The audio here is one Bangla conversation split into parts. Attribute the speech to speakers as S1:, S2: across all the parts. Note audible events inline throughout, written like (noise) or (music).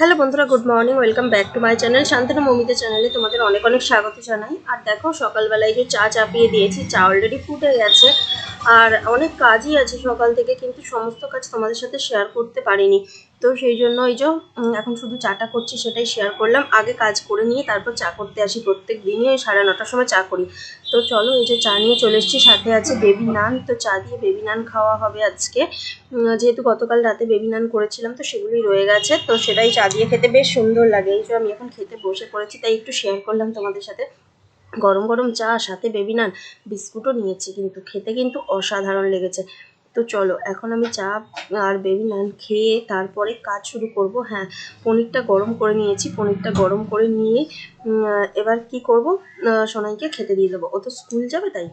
S1: হ্যালো বন্ধুরা, good morning, welcome back to my channel Shantanu Mamita চ্যানেলে তোমাদের অনেক অনেক স্বাগত জানাই। আর দেখো, সকালবেলায় যে চা চাপিয়ে দিয়েছি, চা অলরেডি ফুটে গেছে। আর অনেক কাজই আছে সকাল থেকে, কিন্তু সমস্ত কাজ তোমাদের সাথে শেয়ার করতে পারিনি। তো সেই জন্য এই যে এখন শুধু চাটা করছি সেটাই শেয়ার করলাম। আগে কাজ করে নিয়ে তারপর চা করতে আসি প্রত্যেক দিনই, ওই সাড়ে নটার সময় চা করি। তো চলো এই যে চা নিয়ে চলে এসেছি, সাথে আছে বেবি নান। তো চা দিয়ে বেবি নান খাওয়া হবে আজকে। যেহেতু গতকাল রাতে বেবি নান করেছিলাম, তো সেগুলোই রয়ে গেছে। তো সেটাই চা দিয়ে খেতে বেশ সুন্দর লাগে। এই যে আমি এখন খেতে বসে পড়েছি, তাই একটু শেয়ার করলাম তোমাদের সাথে। গরম গরম চা, সাথে বেবি নান বিস্কুটও নিয়েছি কিন্তু খেতে কিন্তু অসাধারণ লেগেছে। তো চলো, এখন আমি চা আর বেবি নান খেয়ে তারপরে কাজ শুরু করব। হ্যাঁ পনিরটা গরম করে নিয়েছি, পনিরটা গরম করে নিয়ে এবার কি করব? সোনাইকে খেতে দিয়ে দেবো। ও তো স্কুল যাবে তাই।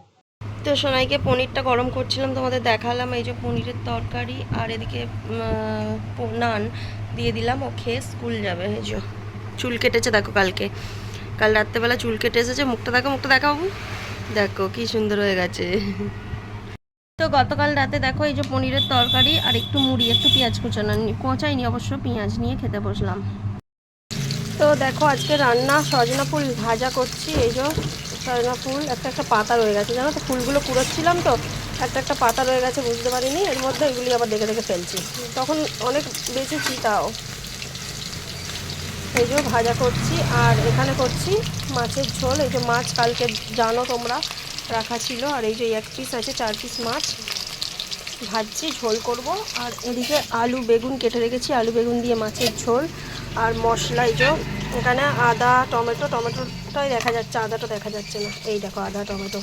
S1: তো সোনাইকে পনিরটা গরম করছিলাম, তোমাদের দেখালাম এই যে পনিরের তরকারি আর এদিকে নান দিয়ে দিলাম। ও খেয়ে স্কুল যাবে। এই যে, চুল কেটেছে দেখো কালকে। কাল রাত্রেবেলা চুল কেটে এসেছে, মুখটা দেখো মুখটা দেখো বাবু। দেখো, কি সুন্দর হয়ে গেছে। তো গতকাল রাতে দেখো এই যে পনিরের তরকারি আর একটু মুড়ি, একটু পেঁয়াজ কুচানো। কোচাইনি অবশ্য পেঁয়াজ নিয়ে খেতে বসলাম। তো দেখো, আজকে রান্না সজনা ফুল ভাজা করছি, এই যে সজনা ফুল, একটা একটা পাতা রয়ে গেছে। জানো তো, ফুলগুলো কুড়োচ্ছিলাম তো, একটা একটা পাতা রয়ে গেছে, বুঝতে পারিনি। এর মধ্যে এগুলি আবার দেখে দেখে ফেলছি। তখন অনেক বেঁচেছি তাও। এই যে ভাজা করছি আর এখানে করছি মাছের ঝোল। এই যে মাছ কালকে জানো তোমরা, রাখা ছিল। আর এই যে এক পিস আছে, চার পিস মাছ ভাজছি, ঝোল করব। আর এদিকে আলু বেগুন কেটে রেখেছি, আলু বেগুন দিয়ে মাছের ঝোল। আর মশলা, এই যে এখানে আদা, টমেটো, টমেটোটাই দেখা যাচ্ছে, আদাটা দেখা যাচ্ছে না। এই দেখো, আদা, টমেটো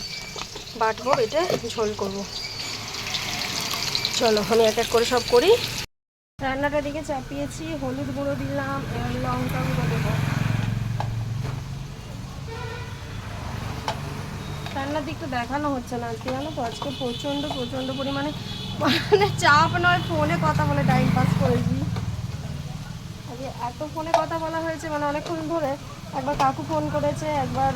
S1: বাটবো, বেটে ঝোল করব। চলো, আমি এক এক করে সব করি। রান্নাটা দিকে চাপিয়েছি, হলুদ গুঁড়ো দিলাম লঙ্কা গুঁড়ো দেবো। রান্নার দিকটা দেখানো হচ্ছে না আজকে, জানো তো? আজকে প্রচণ্ড প্রচণ্ড পরিমাণে মানে চাপ নয়, ফোনে কথা বলে টাইম পাস করেছি। আজকে এত ফোনে কথা বলা হয়েছে মানে অনেকক্ষণ ধরে একবার কাকু ফোন করেছে, একবার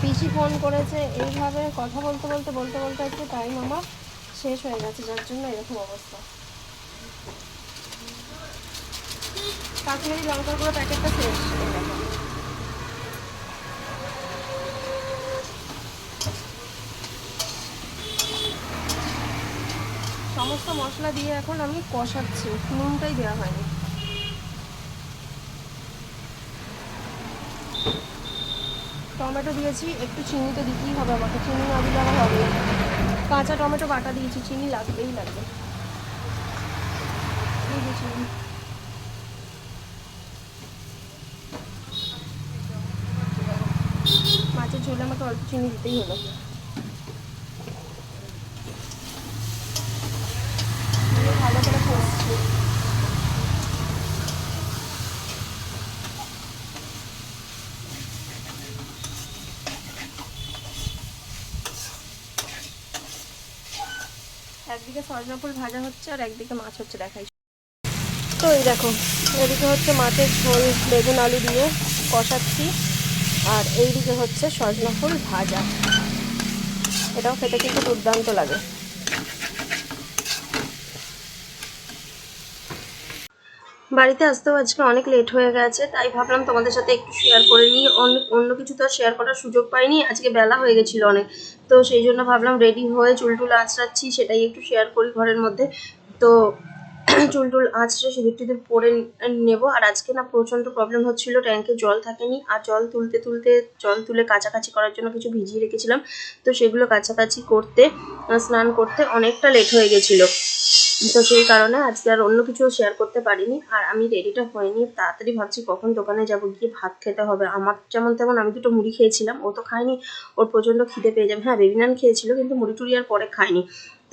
S1: পিসি ফোন করেছে, এইভাবে কথা বলতে বলতে বলতে বলতে একটু টাইম আমার শেষ হয়ে গেছে, যার জন্য এরকম অবস্থা। কাশ্মীরি লঙ্কার গুঁড়ো প্যাকেটটা শেষ। সমস্ত মশলা দিয়ে এখন আমি কষাচ্ছি, নুনটাই দেওয়া হয়নি। টমেটো দিয়েছি, একটু চিনি তো দিতেই হবে আমাকে, চিনি না দিলে আমার হবে কাঁচা টমেটো বাটা দিয়েছি, চিনি লাগবেই লাগবে। এই মাছের ঝোলে আমাকে অল্প চিনি দিতেই হলো। একদিকে সজনা ফুল ভাজা হচ্ছে আর একদিকে মাছ হচ্ছে দেখাই। তো এই দেখো, এদিকে হচ্ছে মাছের ঝোল, বেগুন, আলু দিয়ে কষাচ্ছি। আর এইদিকে হচ্ছে সজনা ফুল ভাজা। এটাও খেতে কিন্তু দুর্দান্ত লাগে। বাড়িতে আসতেও আজকে অনেক লেট হয়ে গেছে, তাই ভাবলাম তোমাদের সাথে একটু শেয়ার করে নিই। অন্য অন্য কিছু তো শেয়ার করার সুযোগ পাইনি, আজকে বেলা হয়ে গেছিল অনেক। তো সেই জন্য ভাবলাম রেডি হয়ে চুল টুল আঁচড়াচ্ছি, সেটাই একটু শেয়ার করি ঘরের মধ্যে। তো (coughs) চুল টুল আঁচড়ে সিঁদুর টিঁদুর পরে নেব। আর আজকে না প্রচণ্ড প্রবলেম হচ্ছিল ট্যাঙ্কে জল থাকেনি। আর জল তুলতে তুলতে, জল তুলে কাছাকাছি করার জন্য কিছু ভিজিয়ে রেখেছিলাম। তো সেগুলো কাছাকাছি করতে স্নান করতে অনেকটা লেট হয়ে গেছিল। তো সেই কারণে আজকে আর অন্য কিছু শেয়ার করতে পারিনি। আর আমি রেডিটা হয়নি। তাড়াতাড়ি ভাবছি কখন দোকানে যাব, গিয়ে ভাত খেতে হবে। আমার যেমন তেমন, আমি দুটো মুড়ি খেয়েছিলাম। ও তো খায়নি। ওর প্রচণ্ড খিদে পেয়ে যাবে। হ্যাঁ বেবি নান খেয়েছিল, কিন্তু মুড়ি টুড়ি আর পরে খায়নি।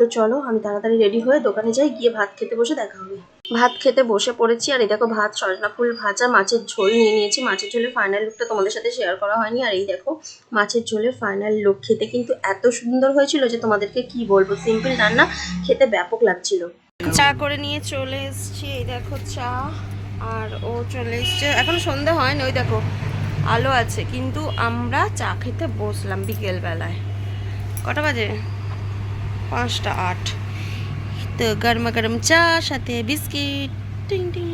S1: তো চলো, আমি তাড়াতাড়ি রেডি হয়ে দোকানে যাই, গিয়ে ভাত খেতে বসে দেখা হবে। ভাত খেতে বসে পড়েছি, আর এই দেখো ভাত, সজনা ফুল ভাজা, মাছের ঝোল নিয়ে নিয়েছি। মাছের ঝোলের ফাইনাল লুকটা তোমাদের সাথে শেয়ার করা হয়নি, আর এই দেখো, মাছের ঝোলের ফাইনাল লুক খেতে কিন্তু এত সুন্দর হয়েছিল যে তোমাদেরকে কি বলব সিম্পল রান্না, খেতে ব্যাপক লাগছিল। চা করে নিয়ে চলে এসেছি, এই দেখো চা, আর ও চলে এসছে। এখন সন্ধে হয়নি, ওই দেখো, আলো আছে, কিন্তু আমরা চা খেতে বসলাম বিকেলবেলায়। কটা বাজে? পাঁচটা আট। তো গরমা গরম চা, সাথে বিস্কিট, টিং টিং।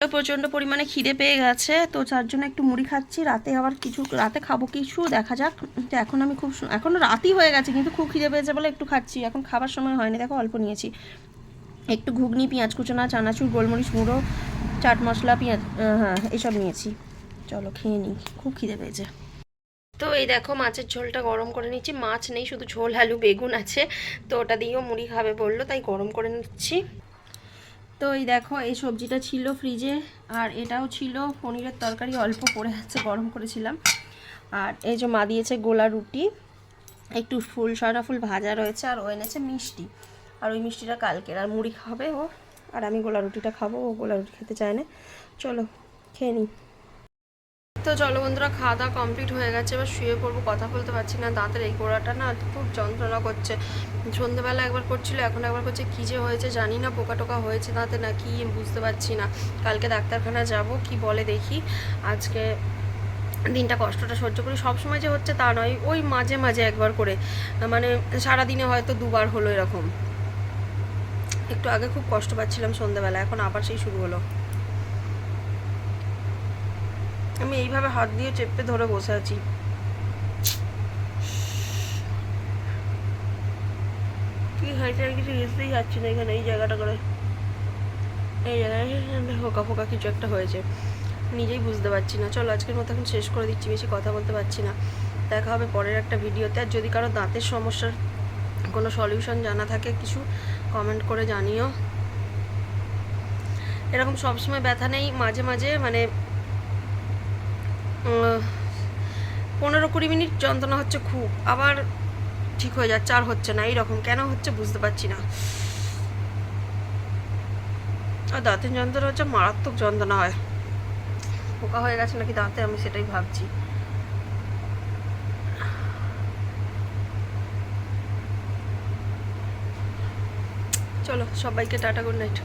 S1: প্রচণ্ড পরিমাণে খিদে পেয়ে গেছে, তো তার জন্য একটু মুড়ি খাচ্ছি। রাতে আবার কিছু, রাতে খাব কিছু, দেখা যাক। তো এখন আমি খুব এখন রাতই হয়ে গেছে, কিন্তু খুব খিদে পেয়েছে বলে একটু খাচ্ছি। এখন খাবার সময় হয়নি, দেখো অল্প নিয়েছি। একটু ঘুগনি, পেঁয়াজ কুচোনা, চানাচুর, গোলমরিচ গুঁড়ো, চাট মশলা, পেঁয়াজ হ্যাঁ এসব নিয়েছি। চলো খেয়ে নিই, খুব খিদে পেয়েছে। তো এই দেখো মাছের ঝোলটা গরম করে নিচ্ছি। মাছ নেই, শুধু ঝোল, আলু, বেগুন আছে। তো ওটা দিয়েও মুড়ি খাবে বলল, তাই গরম করে নিচ্ছি। তো এই দেখো, এই সবজিটা ছিল ফ্রিজে, আর এটাও ছিল পনিরের তরকারি, অল্প পড়ে আছে, গরম করেছিলাম। আর এই যে মা দিয়েছে গোলা রুটি, একটু ফুল সরা ফুল ভাজা রয়েছে, আর ও এনেছে মিষ্টি। আর ওই মিষ্টিটা কালকের, আর মুড়ি খাবে ও। আর আমি গোলা রুটিটা খাব, ও গোলা রুটি খেতে চায় না। চলো, খেয়ে নিই। তো চলো বন্ধুরা, খাওয়া দাওয়া কমপ্লিট হয়ে গেছে। এবার শুয়ে পড়ব, কথা বলতে পারছি না। দাঁতের এই গোড়াটা না খুব যন্ত্রণা করছে। সন্ধ্যেবেলা একবার করছিল, এখন একবার করছে। কী যে হয়েছে জানি না, পোকা টোকা হয়েছে দাঁতে না কি, বুঝতে পারছি না। কালকে ডাক্তারখানা যাব, কি বলে দেখি। আজকে দিনটা কষ্টটা সহ্য করি। সব সময় যে হচ্ছে তা নয়, ওই মাঝে মাঝে একবার করে। মানে সারাদিনে হয়তো দুবার হলো এরকম। একটু আগে খুব কষ্ট পাচ্ছিলাম সন্ধ্যেবেলা এখন আবার সেই শুরু হলো। আমি এইভাবে হাত দিয়ে চেপে ধরে বসে আছি। কি হয়েছে কিছু বুঝতেই যাচ্ছি না এখানে, এই জায়গাটা করে। এই জায়গায় ফোকা ফোকা কিছু একটা হয়েছে। নিজেই বুঝতে পারছি না। চলো আজকের মতো এখন শেষ করে দিচ্ছি, বেশি কথা বলতে পারছি না। দেখা হবে পরের একটা ভিডিওতে। আর যদি কারও দাঁতের সমস্যার কোনো সলিউশন জানা থাকে, কিছু কমেন্ট করে জানিও। এরকম সবসময় ব্যথা নেই। মাঝে মাঝে মানে পনেরো কুড়ি মিনিট যন্ত্রণা হচ্ছে খুব। আবার ঠিক হয়ে যাচ্ছে, আর হচ্ছে না। এইরকম কেন হচ্ছে বুঝতে পারছি না। আর দাঁতের যন্ত্রণা হচ্ছে, মারাত্মক যন্ত্রণা হয়। পোকা হয়ে গেছে নাকি দাঁতে? আমি সেটাই ভাবছি। চলো, সবাইকে টাটা গুড নাইট